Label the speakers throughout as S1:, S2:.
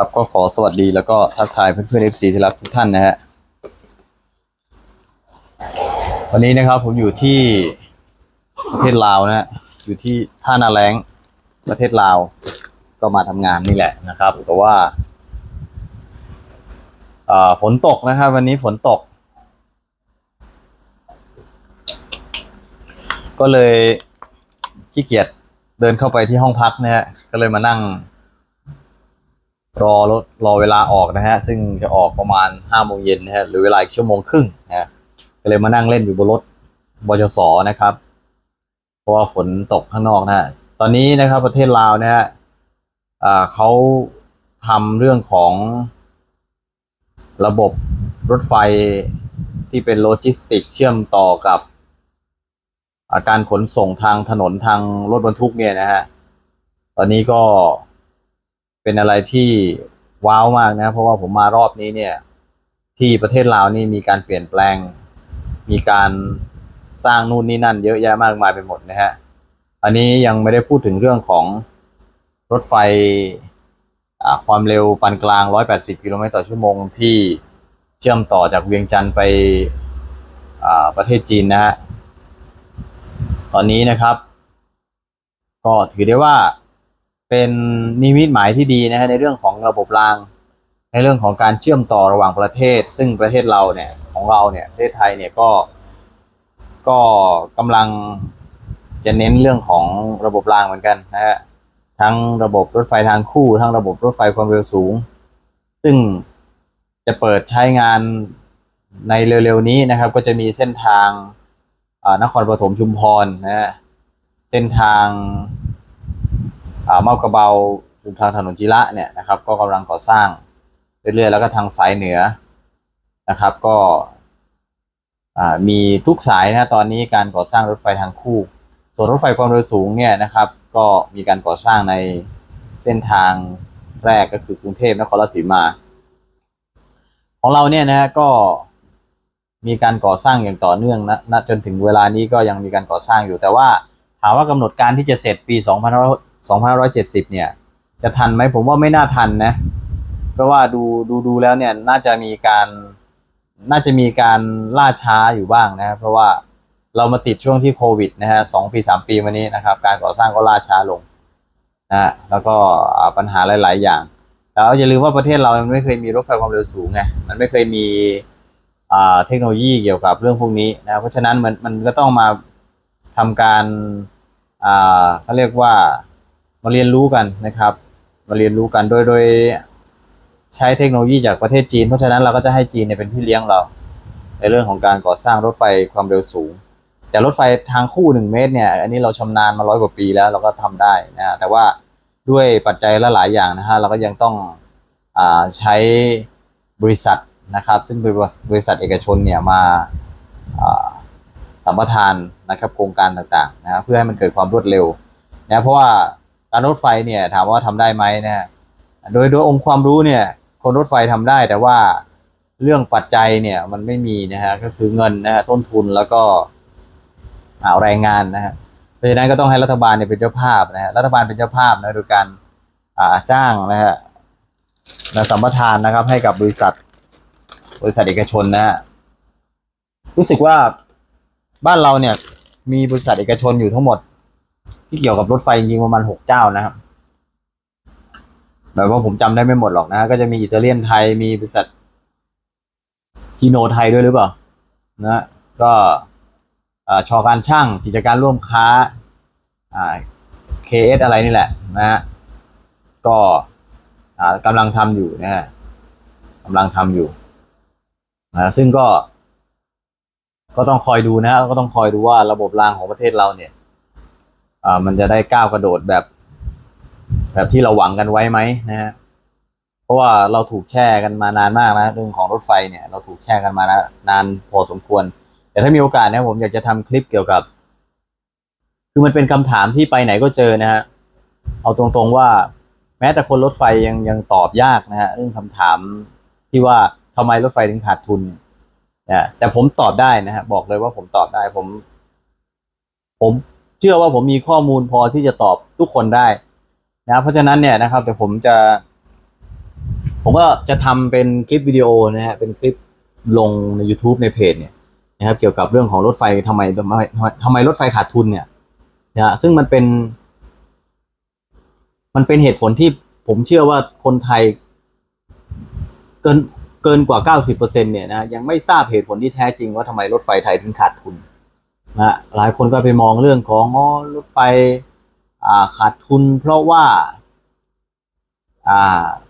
S1: ครับก็ขอสวัสดีแล้วก็ทักทายเพื่อนๆ FC ที่รักทุกท่านนะฮะวันนี้นะครับผมอยู่ที่ประเทศลาวนะฮะอยู่ที่ท่านาแรงประเทศลาว ก็มาทำงานนี่แหละนะครับ แต่ว่าอ่าฝนตกนะครับ วันนี้ฝนตก ก็เลยขี้เกียจเดินเข้าไปที่ห้องพักนะฮะก็เลยมานั่ง รอรถรอเวลาออกนะฮะ ซึ่งจะออกประมาณห้าโมงเย็นนะฮะหรือเวลาอีกชั่วโมงครึ่งนะฮะก็เลยมานั่งเล่นอยู่บนรถบจสนะครับ เพราะว่าฝนตกข้างนอกนะฮะตอนนี้นะครับประเทศลาวนะฮะอ่าเขาทำเรื่องของระบบรถไฟที่เป็นโลจิสติกเชื่อมต่อกับอาการขนส่งทางถนนทางรถบรรทุกเนี่ยนะฮะ ตอนนี้ก็ เป็นอะไรที่ว้าวมากนะ เพราะว่าผมมารอบนี้เนี่ย ที่ประเทศลาวนี่มีการเปลี่ยนแปลง มีการสร้างนู่นนี่นั่น เยอะแยะมากมายไปหมดนะฮะ อันนี้ยังไม่ได้พูดถึงเรื่องของรถไฟความเร็วปานกลาง 180 กิโลเมตรต่อชั่วโมงที่เชื่อมต่อจากเวียงจันทร์ไปประเทศจีนนะฮะ ตอนนี้นะครับ ก็ถือได้ว่า เป็นนิมิตหมายที่ดีนะฮะในเรื่องของระบบราง ในเรื่องของการเชื่อมต่อระหว่างประเทศ ซึ่งประเทศเราเนี่ยของเราเนี่ยประเทศไทยเนี่ยก็ก็กำลังจะเน้นเรื่องของระบบรางเหมือนกันนะฮะทั้งระบบรถไฟทางคู่ ทั้งระบบรถไฟความเร็วสูง ซึ่งจะเปิดใช้งานในเร็วๆนี้นะครับ ก็จะมีเส้นทางนครปฐมชุมพรนะฮะเส้นทาง เมากระเบาทางถนนจิระเนี่ยนะครับ ก็กำลังก่อสร้างเรื่อยๆแล้วก็ทางสายเหนือนะครับ ก็อ่ามีทุกสายนะตอนนี้การก่อสร้างรถไฟทางคู่ ส่วนรถไฟความเร็วสูงเนี่ยนะครับ ก็มีการก่อสร้างในเส้นทางแรกก็คือกรุงเทพนครราชสีมา ของเราเนี่ยนะฮะก็มีการก่อสร้างอย่างต่อเนื่องนะณจนถึงเวลานี้ก็ยังมีการก่อสร้างอยู่แต่ว่าถามว่ากำหนดการที่จะเสร็จปี 2570 เนี่ย จะทันไหมผมว่าไม่น่าทันนะ เพราะว่าดูดูดูแล้วเนี่ยน่าจะมีการน่าจะมีการล่าช้าอยู่บ้างนะครับเพราะว่าเรามาติดช่วงที่โควิดนะฮะสองปีสามปีมานี้นะครับ การก่อสร้างก็ล่าช้าลงนะแล้วก็ปัญหาหลาย ๆ อย่าง แล้วอย่าลืมว่าประเทศเรามันไม่เคยมีรถไฟความเร็วสูงไงมันไม่เคยมีเทคโนโลยีเกี่ยวกับเรื่องพวกนี้นะเพราะฉะนั้นมันมันก็ต้องมาทำการเขาเรียกว่า มาเรียนรู้กันนะครับ มาเรียนรู้กันโดยโดยใช้เทคโนโลยีจากประเทศจีน เพราะฉะนั้นเราก็จะให้จีนเนี่ยเป็นพี่เลี้ยงเรา ในเรื่องของการก่อสร้างรถไฟความเร็วสูง แต่รถไฟทางคู่หนึ่งเมตรเนี่ย อันนี้เราชำนาญมาร้อยกว่าปีแล้วเราก็ทำได้นะแต่ว่าด้วยปัจจัยละหลายอย่างนะฮะเราก็ยังต้องอใช้บริษัทนะครับ ซึ่งเป็นบริษัทเอกชนเนี่ยมาอ่าสัมปทานนะครับโครงการต่างๆนะเพื่อให้มันเกิดความรวดเร็วนะเพราะว่า การรถไฟเนี่ยถามว่าทำได้ไหมนะฮะโดยโดยองค์ความรู้เนี่ยคนรถไฟทำได้แต่ว่าเรื่องปัจจัยเนี่ยมันไม่มีนะฮะก็คือเงินนะฮะต้นทุนแล้วก็หาแรงงานนะฮะเพราะฉะนั้นก็ต้องให้รัฐบาลเนี่ยเป็นเจ้าภาพนะฮะรัฐบาลเป็นเจ้าภาพนะโดยการอ่าจ้างนะฮะนะสัมปทานนะครับ ให้กับบริษัท บริษัทเอกชนนะฮะรู้สึกว่าบ้านเราเนี่ยมีบริษัทเอกชนอยู่ทั้งหมด ที่เกี่ยวกับรถไฟจริงประมาณหกเจ้านะครับแบบว่าผมจำได้ไม่หมดหรอกนะ ก็จะมีอิตาเลียนไทยมีบริษัทจีโนไทยด้วยหรือเปล่านะก็อ่าชอการช่างกิจการร่วมค้าอ่า KS อะไรนี่แหละนะฮะก็อ่ากำลังทำอยู่นะฮะกำลังทำอยู่นะซึ่งก็ ก็ต้องคอยดูนะก็ต้องคอยดูว่าระบบรางของประเทศเราเนี่ย อ่ามันจะได้ก้าวกระโดดแบบ แบบที่เราหวังกันไว้ไหมนะฮะเพราะว่าเราถูกแช่กันมานานมากนะเรื่องของรถไฟเนี่ยเราถูกแช่กันมานานพอสมควร แต่ถ้ามีโอกาสนะผมอยากจะทำคลิปเกี่ยวกับ คือมันเป็นคำถามที่ไปไหนก็เจอนะฮะเอาตรงๆว่า แม้แต่คนรถไฟยังยังตอบยากนะฮะเรื่องคำถามที่ว่าทำไมรถไฟถึงขาดทุนนะแต่ผมตอบได้นะฮะบอกเลยว่าผมตอบได้ผม ผม เชื่อว่าผมมีข้อมูลพอที่จะตอบทุกคนได้นะเพราะฉะนั้นเนี่ยนะครับเดี๋ยวผมจะ ผมก็จะทำเป็นคลิปวิดีโอนะฮะเป็นคลิปลงใน YouTube ในเพจเนี่ยนะครับเกี่ยวกับเรื่องของรถไฟทำไมทำไมทำไมรถไฟขาดทุนเนี่ยนะฮะซึ่งมันเป็น มันเป็นเหตุผลที่ผมเชื่อว่าคนไทย เกินเกินกว่า 90%เนี่ยนะยังไม่ทราบเหตุผลที่แท้จริงว่าทำไมรถไฟไทยถึงขาดทุน นะหลายคนก็ไปมองเรื่องของอ๋อรถไฟาขาดทุน เพราะว่า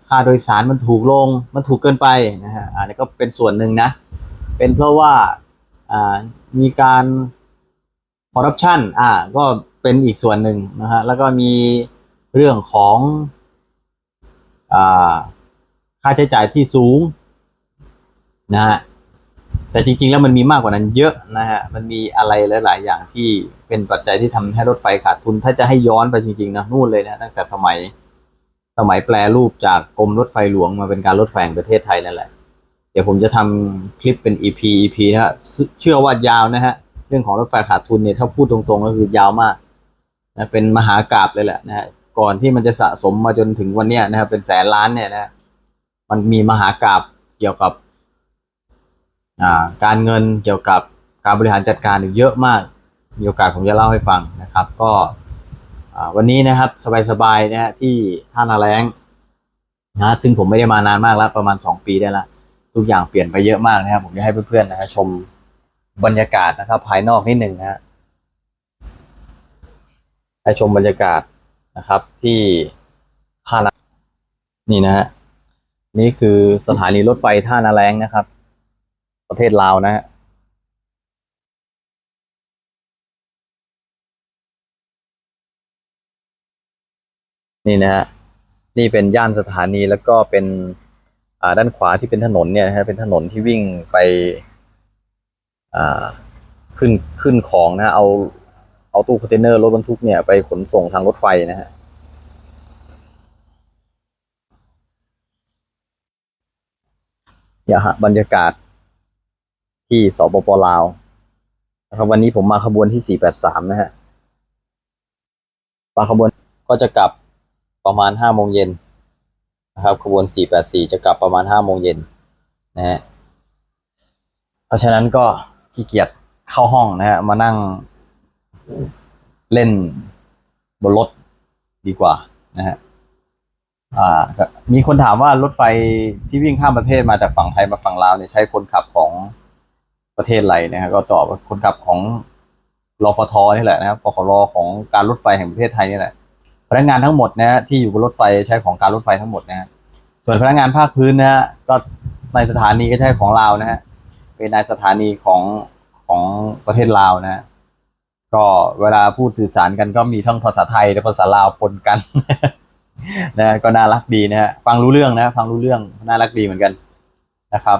S1: ค่าโดยสารมันถูกลงมันถูกเกินไปนะฮะอันนี้ก็เป็นส่วนหนึ่งนะ เป็นเพราะว่าอ่ามีการคอร์รัปชันอ่าก็เป็นอีกส่วนหนึ่งนะฮะแล้วก็มีเรื่องของอ่าค่าใช้จ่ายที่สูงนะฮะ แต่จริงๆ แล้วมันมีมากกว่านั้นเยอะนะฮะ มันมีอะไรหลาย ๆ อย่างที่เป็นปัจจัยที่ทำให้รถไฟขาดทุน ถ้าจะให้ย้อนไปจริงๆนะนู่นเลยนะตั้งแต่สมัยสมัยแปลรูปจากกรมรถไฟหลวงมาเป็นการรถไฟแห่งประเทศไทยนั่นแหละ เดี๋ยวผมจะทำคลิปเป็น EP EP นะฮะ เชื่อว่ายาวนะฮะ เรื่องของรถไฟขาดทุนเนี่ยถ้าพูดตรงๆ ก็คือยาวมากนะเป็นมหากราบเลยแหละนะฮะ ก่อนที่มันจะสะสมมาจนถึงวันเนี้ยนะครับเป็นแสนล้านเนี่ยนะ มันมีมหากราบเกี่ยวกับ การเงินเกี่ยวกับการบริหารจัดการอีกเยอะมาก มีโอกาสผมจะเล่าให้ฟังนะครับ ก็วันนี้นะครับสบายๆนะฮะที่ท่านาแรงนะซึ่งผมไม่ได้มานานมากแล้วประมาณสองปีได้ละทุกอย่างเปลี่ยนไปเยอะมากนะครับผมจะให้เพื่อนๆนะฮะชมบรรยากาศนะครับ ภายนอกนิดหนึ่งนะฮะให้ชมบรรยากาศนะครับที่ท่านานี่นะฮะนี่คือสถานีรถไฟท่านาแรงนะครับ ประเทศลาวนะฮะนี่นะฮะนี่เป็นย่านสถานีแล้วก็เป็นด้านขวาที่เป็นถนนเนี่ยนะฮะเป็นถนนที่วิ่งไปขึ้นขึ้นของนะฮะเอาเอาตู้คอนเทนเนอร์รถบรรทุกเนี่ยไปขนส่งทางรถไฟนะฮะเนี่ยฮะบรรยากาศ ที่สปปลาวนะครับวันนี้ผมมาขบวนที่ 483 นะฮะมาขบวนก็จะกลับประมาณ 5 โมงเย็นนะครับขบวน 484 จะกลับประมาณ 5 โมงเย็นนะฮะเพราะฉะนั้นก็ขี้เกียจเข้าห้องนะฮะมานั่งเล่นบนรถดีกว่านะฮะอ่า มีคนถามว่ารถไฟที่วิ่งข้ามประเทศมาจากฝั่งไทยมาฝั่งลาวเนี่ยใช้คนขับของ ประเทศไรนะฮะก็ตอบว่าคนขับของรอฟทนี่แหละนะครับปขรของการรถไฟแห่งประเทศไทยนี่แหละพนักงานทั้งหมดนะฮะที่อยู่บนรถไฟใช้ของการรถไฟทั้งหมดนะฮะส่วนพนักงานภาคพื้นนะฮะก็ในสถานีก็ใช้ของลาวนะฮะเป็นในสถานีของของประเทศลาวนะฮะก็เวลาพูดสื่อสารกันก็มีทั้งภาษาไทยและภาษาลาวปนกันนะฮะก็น่ารักดีนะฮะฟังรู้เรื่องนะ ฟังรู้เรื่องน่ารักดีเหมือนกันนะครับ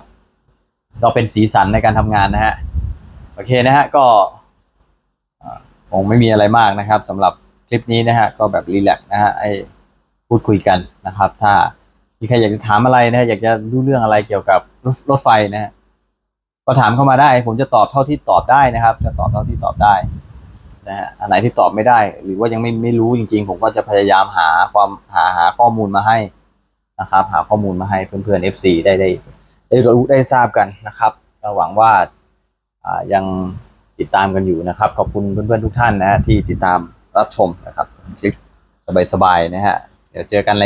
S1: ก็เป็นสีสันในการทำงานนะฮะ โอเคนะฮะ ก็คงไม่มีอะไรมากนะครับสำหรับคลิปนี้นะฮะ ก็แบบรีแลกซ์นะฮะไอ้พูดคุยกันนะครับ ถ้ามีใครอยากจะถามอะไรนะฮะอยากจะรู้เรื่องอะไรเกี่ยวกับรถรถไฟนะฮะก็ถามเข้ามาได้ ผมจะตอบเท่าที่ตอบได้นะครับ จะตอบเท่าที่ตอบได้นะฮะอันไหนที่ตอบไม่ได้ หรือว่ายังไม่ไม่รู้จริง ๆ ผมก็จะพยายามหาความหาหาข้อมูลมาให้นะครับ หาข้อมูลมาให้เพื่อนๆ FC ได้ได้ ได้รู้ได้ทราบกันนะครับหวังว่าอ่ายังติดตามกันอยู่นะครับ ขอบคุณเพื่อนๆทุกท่านนะฮะที่ติดตามรับชมนะครับคลิปสบายๆนะฮะเดี๋ยวเจอกันใน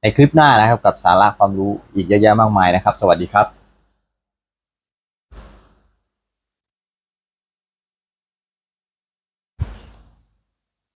S1: ในคลิปหน้านะครับ กับสาระความรู้อีกเยอะแยะมากมายนะครับ สวัสดีครับ